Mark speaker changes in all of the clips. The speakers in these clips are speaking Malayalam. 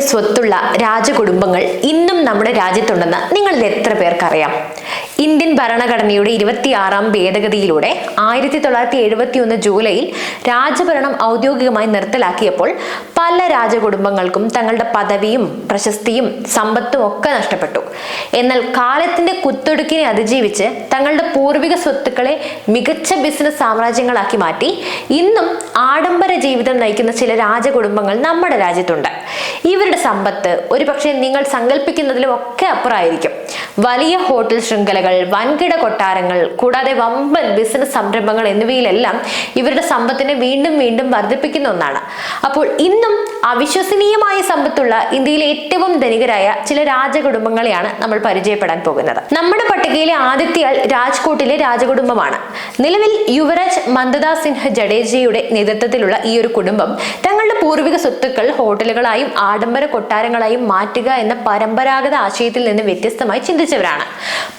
Speaker 1: സ്വത്തുള്ള രാജകുടുംബങ്ങൾ ഇന്നും നമ്മുടെ രാജ്യത്തുണ്ടെന്ന് നിങ്ങളിൽ എത്ര പേർക്കറിയാം? ഇന്ത്യൻ ഭരണഘടനയുടെ ഇരുപത്തിയാറാം ഭേദഗതിയിലൂടെ ആയിരത്തി തൊള്ളായിരത്തി എഴുപത്തി ഒന്ന് ജൂലൈയിൽ രാജഭരണം ഔദ്യോഗികമായി നിർത്തലാക്കിയപ്പോൾ പല രാജകുടുംബങ്ങൾക്കും തങ്ങളുടെ പദവിയും പ്രശസ്തിയും സമ്പത്തും ഒക്കെ നഷ്ടപ്പെട്ടു. എന്നാൽ കാലത്തിന്റെ കുത്തൊടുക്കിനെ അതിജീവിച്ച് തങ്ങളുടെ പൂർവിക സ്വത്തുക്കളെ മികച്ച ബിസിനസ് സാമ്രാജ്യങ്ങളാക്കി മാറ്റി ഇന്നും ആഡംബര ജീവിതം നയിക്കുന്ന ചില രാജകുടുംബങ്ങൾ നമ്മുടെ രാജ്യത്തുണ്ട്. ഇവരുടെ സമ്പത്ത് ഒരുപക്ഷെ നിങ്ങൾ സങ്കല്പിക്കുന്നതിലും ഒക്കെ അപ്പുറമായിരിക്കും. വലിയ ഹോട്ടൽ ശൃംഖലകൾ വൻകിട കൊട്ടാരങ്ങൾ കൂടാതെ വമ്പൻ ബിസിനസ് സംരംഭങ്ങൾ എന്നിവയിലെല്ലാം ഇവരുടെ സമ്പത്തിനെ വീണ്ടും വീണ്ടും വർദ്ധിപ്പിക്കുന്ന ഒന്നാണ്. അപ്പോൾ ഇന്നും അവിശ്വസനീയമായ സമ്പത്തുള്ള ഇന്ത്യയിലെ ഏറ്റവും ധനികരായ ചില രാജകുടുംബങ്ങളെയാണ് നമ്മൾ പരിചയപ്പെടാൻ പോകുന്നത്. നമ്മുടെ പട്ടികയിലെ ആദ്യത്തെ രാജ്കോട്ടിലെ രാജകുടുംബമാണ്. നിലവിൽ യുവരാജ് മന്ദദാ സിൻഹ ജഡേജയുടെ നേതൃത്വത്തിലുള്ള ഈ ഒരു കുടുംബം തങ്ങളുടെ പൂർവിക സ്വത്തുക്കൾ ഹോട്ടലുകളായും ആഡംബര കൊട്ടാരങ്ങളായും മാറ്റുക എന്ന പരമ്പരാഗത ആശയത്തിൽ നിന്ന് വ്യത്യസ്തമായി ചിന്തിച്ചവരാണ്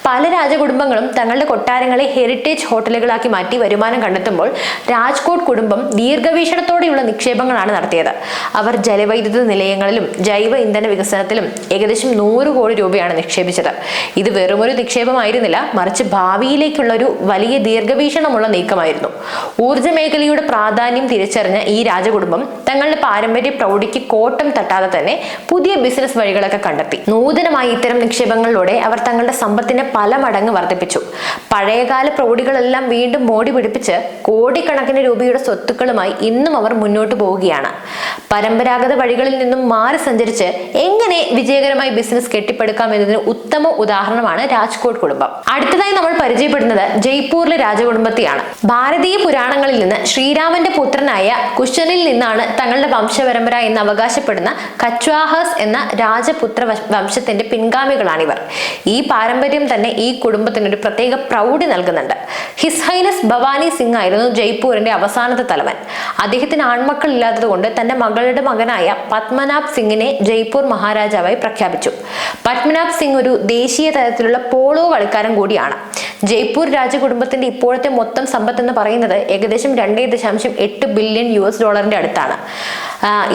Speaker 1: പല രാജകുടുംബങ്ങളും തങ്ങളുടെ കൊട്ടാരങ്ങളെ ഹെറിറ്റേജ് ഹോട്ടലുകളാക്കി മാറ്റി വരുമാനം കണ്ടെത്തുമ്പോൾ രാജ്കോട്ട് കുടുംബം ദീർഘവീക്ഷണത്തോടെയുള്ള നിക്ഷേപങ്ങളാണ് നടത്തിയത്. അവർ ജലവൈദ്യുത നിലയങ്ങളിലും ജൈവ ഇന്ധന വികസനത്തിലും ഏകദേശം നൂറ് കോടി രൂപയാണ് നിക്ഷേപിച്ചത്. ഇത് വെറുമൊരു നിക്ഷേപമായിരുന്നില്ല മറിച്ച് ഭാവിയിലേക്കുള്ള ഒരു വലിയ ദീർഘവീക്ഷണമുള്ള നീക്കമായിരുന്നു. ഊർജ മേഖലയുടെ പ്രാധാന്യം തിരിച്ചറിഞ്ഞ ഈ രാജകുടുംബം തങ്ങളുടെ പാരമ്പര്യ പ്രൗഢിക്ക് കോട്ടം തട്ടാതെ തന്നെ പുതിയ ബിസിനസ് വഴികളൊക്കെ കണ്ടെത്തി. നൂതനമായി ഇത്തരം നിക്ഷേപങ്ങളിലൂടെ അവർ തങ്ങളുടെ സമ്പത്തിനെ പല മടങ്ങ് വർദ്ധിപ്പിച്ചു. പഴയകാല പ്രൗഢികളെല്ലാം വീണ്ടും മോടി പിടിപ്പിച്ച് കോടിക്കണക്കിന് രൂപയുടെ സ്വത്തുക്കളുമായി ഇന്നും അവർ മുന്നോട്ട് പോവുകയാണ്. പരമ്പരാഗത വഴികളിൽ നിന്നും മാറി സഞ്ചരിച്ച് എങ്ങനെ വിജയകരമായി ബിസിനസ് കെട്ടിപ്പടുക്കാം എന്നതിന് ഉത്തമ ഉദാഹരണമാണ് രാജ്കോട്ട് കുടുംബം. അടുത്തതായി നമ്മൾ പരിചയപ്പെടുന്നത് ജയ്പൂരിലെ രാജകുടുംബത്തെയാണ്. ഭാരതീയ പുരാണങ്ങളിൽ നിന്ന് ശ്രീരാമന്റെ പുത്രനായ കുശനിൽ നിന്നാണ് തങ്ങളുടെ വംശപരമ്പര എന്ന് അവകാശപ്പെടുന്ന കച്വാഹസ് എന്ന രാജപുത്ര വംശത്തിന്റെ പിൻഗാമികളാണിവർ. ഈ പാരമ്പര്യം തന്നെ ഈ കുടുംബത്തിന് ഒരു പ്രത്യേക പ്രൗഢി നൽകുന്നുണ്ട്. ഹിസ് ഹൈനസ് ഭവാനി സിംഗ് ആയിരുന്നു ജയ്പൂരിന്റെ അവസാനത്തെ തലവൻ. അദ്ദേഹത്തിന് ആൺമക്കൾ ഇല്ലാത്തതുകൊണ്ട് തന്റെ മകളുടെ മകനായ പത്മനാഭ് സിംഗിനെ ജയ്പൂർ മഹാരാജാവായി പ്രഖ്യാപിച്ചു. പത്മനാഭ് സിംഗ് ഒരു ദേശീയ തലത്തിലുള്ള പോളോ കളിക്കാരൻ കൂടിയാണ്. ജയ്പൂർ രാജകുടുംബത്തിന്റെ ഇപ്പോഴത്തെ മൊത്തം സമ്പത്ത് എന്ന് പറയുന്നത് ഏകദേശം രണ്ടേ ദശാംശം എട്ട് ബില്യൺ യു എസ് ഡോളറിന്റെ അടുത്താണ്.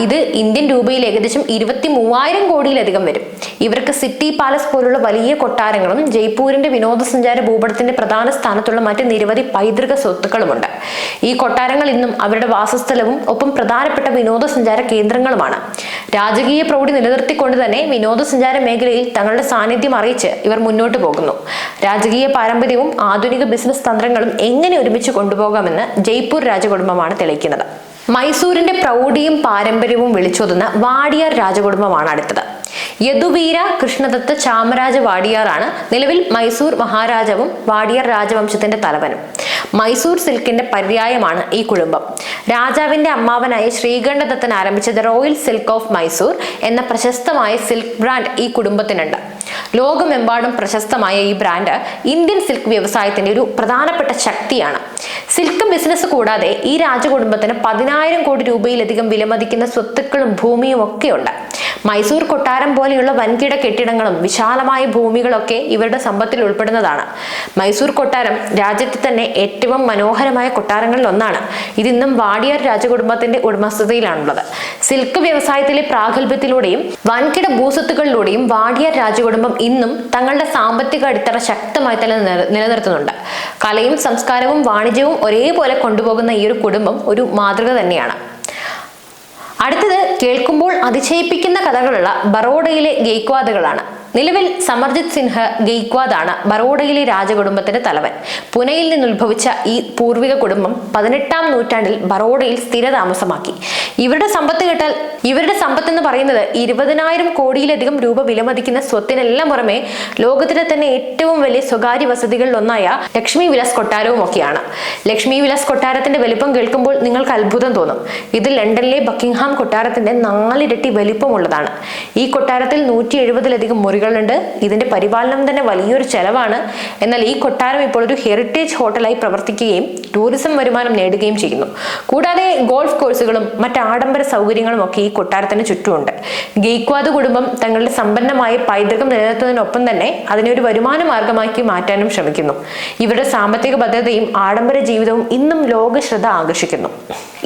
Speaker 1: ഇത് ഇന്ത്യൻ രൂപയിൽ ഏകദേശം ഇരുപത്തി മൂവായിരം കോടിയിലധികം വരും. ഇവർക്ക് സിറ്റി പാലസ് പോലുള്ള വലിയ കൊട്ടാരങ്ങളും ജയ്പൂരിന്റെ വിനോദസഞ്ചാര ഭൂപടത്തിന്റെ പ്രധാന സ്ഥാനത്തുള്ള മറ്റ് നിരവധി പൈതൃക സ്വത്തുക്കളുമുണ്ട്. ഈ കൊട്ടാരങ്ങൾ ഇന്നും അവരുടെ വാസസ്ഥലവും ഒപ്പം പ്രധാനപ്പെട്ട വിനോദസഞ്ചാര കേന്ദ്രങ്ങളുമാണ്. രാജകീയ പ്രൗഢി നിലനിർത്തിക്കൊണ്ട് തന്നെ വിനോദസഞ്ചാര മേഖലയിൽ തങ്ങളുടെ സാന്നിധ്യം അറിയിച്ച് ഇവർ മുന്നോട്ട് പോകുന്നു. രാജകീയ പാരമ്പര്യവും ആധുനിക ബിസിനസ് തന്ത്രങ്ങളും എങ്ങനെ ഒരുമിച്ച് കൊണ്ടുപോകാമെന്ന് ജയ്പൂർ രാജകുടുംബമാണ് തെളിയിക്കുന്നത്. മൈസൂരിന്റെ പ്രൗഢിയും പാരമ്പര്യവും വിളിച്ചോതുന്ന വാടിയാർ രാജകുടുംബമാണ് അടുത്തത്. യദുവീര കൃഷ്ണദത്ത് ചാമരാജ വാടിയാറാണ് നിലവിൽ മൈസൂർ മഹാരാജാവും വാടിയാർ രാജവംശത്തിന്റെ തലവനും. മൈസൂർ സിൽക്കിന്റെ പര്യായമാണ് ഈ കുടുംബം. രാജാവിന്റെ അമ്മാവനായ ശ്രീകണ്ഠദത്തൻ ആരംഭിച്ചത് റോയൽ സിൽക്ക് ഓഫ് മൈസൂർ എന്ന പ്രശസ്തമായ സിൽക്ക് ബ്രാൻഡ് ഈ കുടുംബത്തിനുണ്ട്. ലോകമെമ്പാടും പ്രശസ്തമായ ഈ ബ്രാൻഡ് ഇന്ത്യൻ സിൽക്ക് വ്യവസായത്തിന്റെ ഒരു പ്രധാനപ്പെട്ട ശക്തിയാണ്. സിൽക്ക് ബിസിനസ് കൂടാതെ ഈ രാജകുടുംബത്തിന് പതിനായിരം കോടി രൂപയിലധികം വിലമതിക്കുന്ന സ്വത്തുക്കളും ഭൂമിയും ഒക്കെയുണ്ട്. മൈസൂർ കൊട്ടാരം പോലെയുള്ള വൻകിട കെട്ടിടങ്ങളും വിശാലമായ ഭൂമികളൊക്കെ ഇവരുടെ സമ്പത്തിൽ ഉൾപ്പെടുന്നതാണ്. മൈസൂർ കൊട്ടാരം രാജ്യത്തെ തന്നെ ഏറ്റവും മനോഹരമായ കൊട്ടാരങ്ങളിൽ ഒന്നാണ്. ഇതിന്നും വാടിയാർ രാജകുടുംബത്തിന്റെ ഉടമസ്ഥതയിലാണുള്ളത്. സിൽക്ക് വ്യവസായത്തിലെ പ്രാഗൽഭ്യത്തിലൂടെയും വൻകിട ഭൂസ്വത്തുക്കളിലൂടെയും വാടിയാർ രാജകുടുംബം ഇന്നും തങ്ങളുടെ സാമ്പത്തിക അടിത്തറ ശക്തമായി തന്നെ നിലനിർത്തുന്നുണ്ട്. കലയും സംസ്കാരവും വാണിജ്യവും ഒരേപോലെ കൊണ്ടുപോകുന്ന ഈ ഒരു കുടുംബം ഒരു മാതൃക തന്നെയാണ്. അടുത്തത് കേൾക്കുമ്പോൾ അതിശയിപ്പിക്കുന്ന കഥകളുള്ള ബറോഡയിലെ ഗെയ്ക്വാദുകളാണ് നിലവിൽ സമർജിത് സിൻഹ ഗെയ്ക്വാദാണ് ബറോഡയിലെ രാജകുടുംബത്തിന്റെ തലവൻ. പുനെയിൽ നിന്ന് ഉത്ഭവിച്ച ഈ പൂർവിക കുടുംബം പതിനെട്ടാം നൂറ്റാണ്ടിൽ ബറോഡയിൽ സ്ഥിരതാമസമാക്കി. ഇവരുടെ സമ്പത്ത് കേട്ടാൽ ഇവരുടെ സമ്പത്ത് എന്ന് പറയുന്നത് ഇരുപതിനായിരം കോടിയിലധികം രൂപ വിലമതിക്കുന്ന സ്വത്തിനെല്ലാം പുറമെ ലോകത്തിലെ തന്നെ ഏറ്റവും വലിയ സ്വകാര്യ വസതികളിൽ ഒന്നായ ലക്ഷ്മി വിലാസ് കൊട്ടാരവും ഒക്കെയാണ്. ലക്ഷ്മി വിലാസ് കൊട്ടാരത്തിന്റെ വലിപ്പം കേൾക്കുമ്പോൾ നിങ്ങൾക്ക് അത്ഭുതം തോന്നും. ഇത് ലണ്ടനിലെ ബക്കിംഗ്ഹാം കൊട്ടാരത്തിന്റെ നാലിരട്ടി വലിപ്പമുള്ളതാണ്. ഈ കൊട്ടാരത്തിൽ നൂറ്റി എഴുപതിലധികം മുറികളുണ്ട് ഇതിന്റെ പരിപാലനം തന്നെ വലിയൊരു ചെലവാണ്. എന്നാൽ ഈ കൊട്ടാരം ഇപ്പോൾ ഒരു ഹെറിറ്റേജ് ഹോട്ടലായി പ്രവർത്തിക്കുകയും ടൂറിസം വരുമാനം നേടുകയും ചെയ്യുന്നു. കൂടാതെ ഗോൾഫ് കോഴ്സുകളും മറ്റ് ആഡംബര സൗകര്യങ്ങളും ഒക്കെ ഈ കൊട്ടാരത്തിന് ചുറ്റുമുണ്ട്. ഗെയ്ക്വാദ് കുടുംബം തങ്ങളുടെ സമ്പന്നമായ പൈതൃകം നിലനിർത്തുന്നതിനൊപ്പം തന്നെ അതിനെ ഒരു വരുമാന മാർഗമാക്കി മാറ്റാനും ശ്രമിക്കുന്നു. ഇവരുടെ സാമ്പത്തിക ഭദ്രതയും ആഡംബര ജീവിതവും ഇന്നും ലോക ശ്രദ്ധ ആകർഷിക്കുന്നു.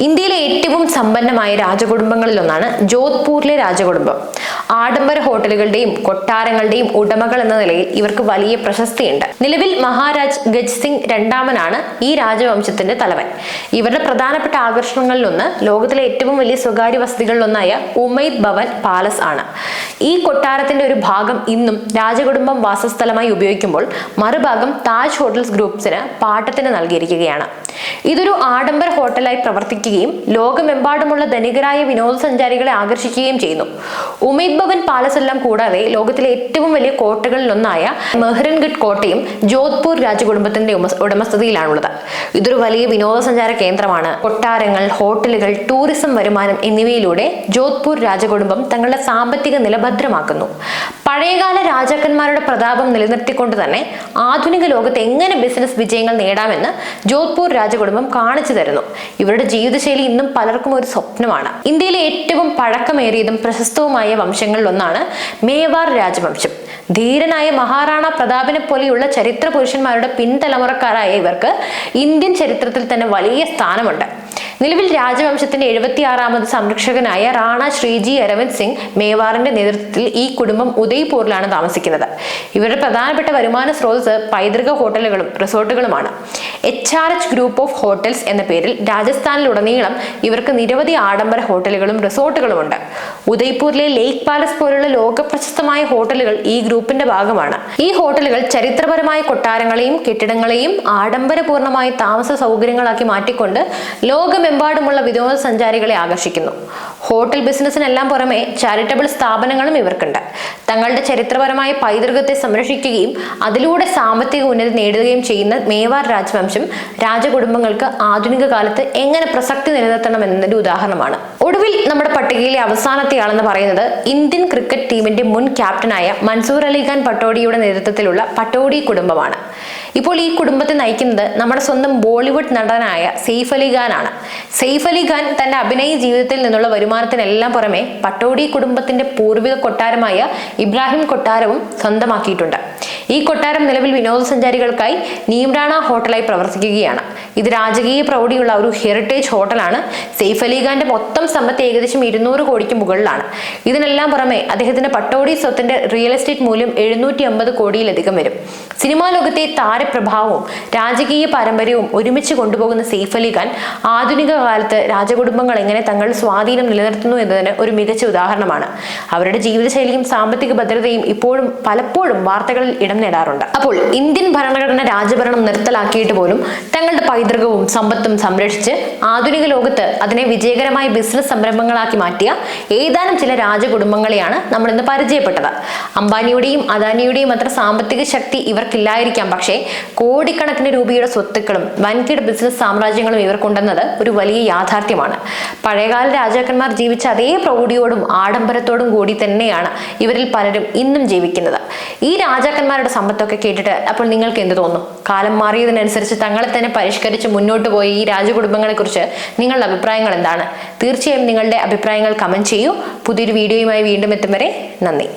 Speaker 1: ഇന്ത്യയിലെ ഏറ്റവും സമ്പന്നമായ രാജകുടുംബങ്ങളിലൊന്നാണ് ജോധ്പൂരിലെ രാജകുടുംബം. ആഡംബര ഹോട്ടലുകളുടെയും കൊട്ടാരങ്ങളുടെയും ഉടമകൾ എന്ന നിലയിൽ ഇവർക്ക് വലിയ പ്രശസ്തിയുണ്ട്. നിലവിൽ മഹാരാജ് ഗജ് സിംഗ് രണ്ടാമനാണ് ഈ രാജവംശത്തിന്റെ തലവൻ. ഇവരുടെ പ്രധാനപ്പെട്ട ആകർഷണങ്ങളിലൊന്ന് ലോകത്തിലെ ഏറ്റവും വലിയ സ്വകാര്യ വസതികളിലൊന്നായ ഉമൈദ് ഭവൻ പാലസ് ആണ്. ഈ കൊട്ടാരത്തിന്റെ ഒരു ഭാഗം ഇന്നും രാജകുടുംബം വാസസ്ഥലമായി ഉപയോഗിക്കുമ്പോൾ മറുഭാഗം താജ് ഹോട്ടൽസ് ഗ്രൂപ്പ്സിന് പാട്ടത്തിന് നൽകിയിരിക്കുകയാണ്. ഇതൊരു ആഡംബര ഹോട്ടലായി പ്രവർത്തിക്കുകയും ലോകമെമ്പാടുമുള്ള ധനികരായ വിനോദസഞ്ചാരികളെ ആകർഷിക്കുകയും ചെയ്യുന്നു. ഉമൈദ് ഭവൻ പാലസ് എല്ലാം കൂടാതെ ലോകത്തിലെ ഏറ്റവും വലിയ കോട്ടകളിലൊന്നായ മെഹ്റൻഗഡ് കോട്ടയും ജോധ്പൂർ രാജകുടുംബത്തിന്റെ ഉടമസ്ഥതയിലാണുള്ളത്. ഇതൊരു വലിയ വിനോദസഞ്ചാര കേന്ദ്രമാണ്. കൊട്ടാരങ്ങൾ ഹോട്ടലുകൾ ടൂറിസം വരുമാനം എന്നിവയിലൂടെ ജോധ്പൂർ രാജകുടുംബം തങ്ങളുടെ സാമ്പത്തിക നില ഭദ്രമാക്കുന്നു. പഴയകാല രാജാക്കന്മാരുടെ പ്രതാപം നിലനിർത്തിക്കൊണ്ട് തന്നെ ആധുനിക ലോകത്ത് എങ്ങനെ ബിസിനസ് വിജയങ്ങൾ നേടാമെന്ന് ജോധ്പൂർ രാജകുടുംബം കാണിച്ചു തരുന്നു. ഇവരുടെ ജീവിതശൈലി ഇന്നും പലർക്കും ഒരു സ്വപ്നമാണ്. ഇന്ത്യയിലെ ഏറ്റവും പഴക്കമേറിയതും പ്രശസ്തവുമായ വംശങ്ങളിൽ ഒന്നാണ് മേവാർ രാജവംശം. ധീരനായ മഹാറാണ പ്രതാപിനെ പോലെയുള്ള ചരിത്ര പുരുഷന്മാരുടെ പിൻതലമുറക്കാരായ ഇവർക്ക് ഇന്ത്യൻ ചരിത്രത്തിൽ തന്നെ വലിയ സ്ഥാനമുണ്ട്. നിലവിൽ രാജവംശത്തിന്റെ എഴുപത്തിയാറാമത് സംരക്ഷകനായ റാണ ശ്രീജി അരവിന്ദ് സിംഗ് മേവാറിന്റെ നേതൃത്വത്തിൽ ഈ കുടുംബം ഉദയ്പൂരിലാണ് താമസിക്കുന്നത്. ഇവരുടെ പ്രധാനപ്പെട്ട വരുമാന സ്രോതസ് പൈതൃക ഹോട്ടലുകളും റിസോർട്ടുകളുമാണ്. H R H group of hotels എന്ന പേരിൽ രാജസ്ഥാനിലുടനീളം ഇവർക്ക് നിരവധി ആഡംബര ഹോട്ടലുകളും റിസോർട്ടുകളും ഉണ്ട് ഉദയ്പൂരിലെ ലേക്ക് പാലസ് പോലുള്ള ലോകപ്രശസ്തമായ ഹോട്ടലുകൾ ഈ ഗ്രൂപ്പിന്റെ ഭാഗമാണ്. ഈ ഹോട്ടലുകൾ ചരിത്രപരമായ കൊട്ടാരങ്ങളെയും കെട്ടിടങ്ങളെയും ആഡംബരപൂർണമായ താമസ സൗകര്യങ്ങളാക്കി മാറ്റിക്കൊണ്ട് ലോകമെമ്പാടുമുള്ള വിനോദസഞ്ചാരികളെ ആകർഷിക്കുന്നു. ഹോട്ടൽ ബിസിനസ്സിനെല്ലാം പുറമെ ചാരിറ്റബിൾ സ്ഥാപനങ്ങളും ഇവർക്കുണ്ട്. തങ്ങളുടെ ചരിത്രപരമായ പൈതൃകത്തെ സംരക്ഷിക്കുകയും അതിലൂടെ സാമ്പത്തിക ഉന്നതി നേടുകയും ചെയ്യുന്ന മേവാർ രാജവംശം രാജകുടുംബങ്ങൾക്ക് ആധുനിക കാലത്ത് എങ്ങനെ പ്രസക്തി നിലനിർത്തണം എന്നതിന്റെ ഉദാഹരണമാണ്. ഒടുവിൽ നമ്മുടെ പട്ടികയിലെ അവസാനത്തെ ആളെന്ന് പറയുന്നത് ഇന്ത്യൻ ക്രിക്കറ്റ് ടീമിന്റെ മുൻ ക്യാപ്റ്റനായ മൻസൂർ അലിഖാൻ പട്ടോഡിയുടെ നേതൃത്വത്തിലുള്ള പട്ടോഡി കുടുംബമാണ്. ഇപ്പോൾ ഈ കുടുംബത്തെ നയിക്കുന്നത് നമ്മുടെ സ്വന്തം ബോളിവുഡ് നടനായ സെയ്ഫ് അലി ഖാനാണ്. സെയ്ഫ് അലി ഖാൻ തന്റെ അഭിനയ ജീവിതത്തിൽ നിന്നുള്ള വരുമാനത്തിനെല്ലാം പുറമെ പട്ടോടി കുടുംബത്തിന്റെ പൂർവിക കൊട്ടാരമായ ഇബ്രാഹിം കൊട്ടാരവും സ്വന്തമാക്കിയിട്ടുണ്ട്. ഈ കൊട്ടാരം നിലവിൽ വിനോദസഞ്ചാരികൾക്കായി നീംറാണ ഹോട്ടലായി പ്രവർത്തിക്കുകയാണ്. ഇത് രാജകീയ പ്രൗഢിയുള്ള ഒരു ഹെറിറ്റേജ് ഹോട്ടലാണ്. സെയ്ഫ് അലി ഖാന്റെ മൊത്തം സമ്പത്ത് ഏകദേശം ഇരുന്നൂറ് കോടിക്ക് മുകളിലാണ്. ഇതിനെല്ലാം പുറമെ അദ്ദേഹത്തിന്റെ പട്ടോടി സ്വത്തിന്റെ റിയൽ എസ്റ്റേറ്റ് മൂല്യം എഴുന്നൂറ്റി അമ്പത് കോടിയിലധികം വരും. സിനിമാ ലോകത്തെ താരപ്രഭാവവും രാജകീയ പാരമ്പര്യവും ഒരുമിച്ച് കൊണ്ടുപോകുന്ന സെയ്ഫ് അലി ഖാൻ ആധുനിക കാലത്ത് രാജകുടുംബങ്ങൾ എങ്ങനെ തങ്ങൾ സ്വാധീനം നിലനിർത്തുന്നു എന്നതിന് ഒരു മികച്ച ഉദാഹരണമാണ്. അവരുടെ ജീവിതശൈലിയും സാമ്പത്തിക ഭദ്രതയും ഇപ്പോഴും പലപ്പോഴും വാർത്തകളിൽ ഇടം നേടാറുണ്ട്. അപ്പോൾ ഇന്ത്യൻ ഭരണഘടന രാജഭരണം നിർത്തലാക്കിയിട്ട് പോലും തങ്ങളുടെ പൈതൃകവും സമ്പത്തും സംരക്ഷിച്ച് ആധുനിക ലോകത്ത് അതിനെ വിജയകരമായ ബിസിനസ് സംരംഭങ്ങളാക്കി മാറ്റിയ ഏതാനും ചില രാജകുടുംബങ്ങളെയാണ് നമ്മൾ ഇന്ന് പരിചയപ്പെട്ടത്. അംബാനിയുടെയും അദാനിയുടെയും അത്ര സാമ്പത്തിക ശക്തി ഇവർക്കില്ലായിരിക്കാം. പക്ഷേ കോടിക്കണക്കിന് രൂപയുടെ സ്വത്തുക്കളും വൻകിട ബിസിനസ് സാമ്രാജ്യങ്ങളും ഇവർക്കുണ്ടെന്നത് ഒരു വലിയ യാഥാർത്ഥ്യമാണ്. പഴയകാല രാജാക്കന്മാർ ജീവിച്ച അതേ പ്രൗഢിയോടും ആഡംബരത്തോടും കൂടി തന്നെയാണ് ഇവരിൽ പലരും ഇന്നും ജീവിക്കുന്നത്. ഈ രാജാക്കന്മാരുടെ സമ്പത്തൊക്കെ കേട്ടിട്ട് അപ്പോൾ നിങ്ങൾക്ക് എന്ത് തോന്നും? കാലം മാറിയതിനനുസരിച്ച് തങ്ങളെ തന്നെ പരിഷ്കരിച്ച് മുന്നോട്ട് പോയ ഈ രാജകുടുംബങ്ങളെ കുറിച്ച് നിങ്ങളുടെ അഭിപ്രായങ്ങൾ എന്താണ്? തീർച്ചയായും നിങ്ങളുടെ അഭിപ്രായങ്ങൾ കമന്റ് ചെയ്യൂ. പുതിയൊരു വീഡിയോയുമായി വീണ്ടും എത്തും വരെ നന്ദി.